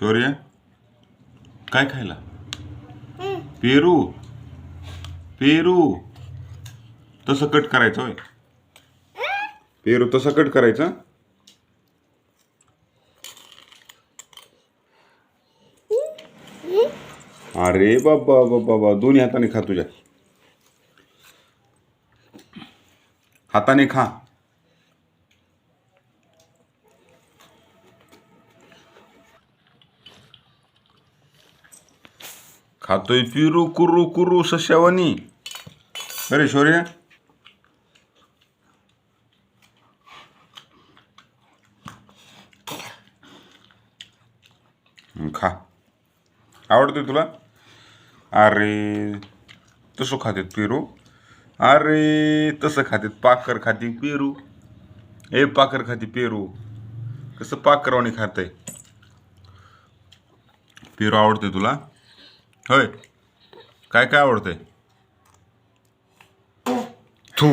शौर्य? काय खायला? पेरू. पेरू. तसं कट करायचं होय. पेरू तसं कट करायचं. अरे बाबा बाबा बाबा दोन्ही हाताने खा तुझ्या. हाताने खा. खातोय पिरू कुरू कुरू सश्यावानी अरे शौर्य. खा. आवडते तुला? अरे तसं खातेत पेरू. अरे तसं खातेत पाकर खाती पेरू. ए पाकर खाती पेरू. कसं पाकरवाणी आहे पेरू आवडते तुला? होय. काय काय आवडते थू.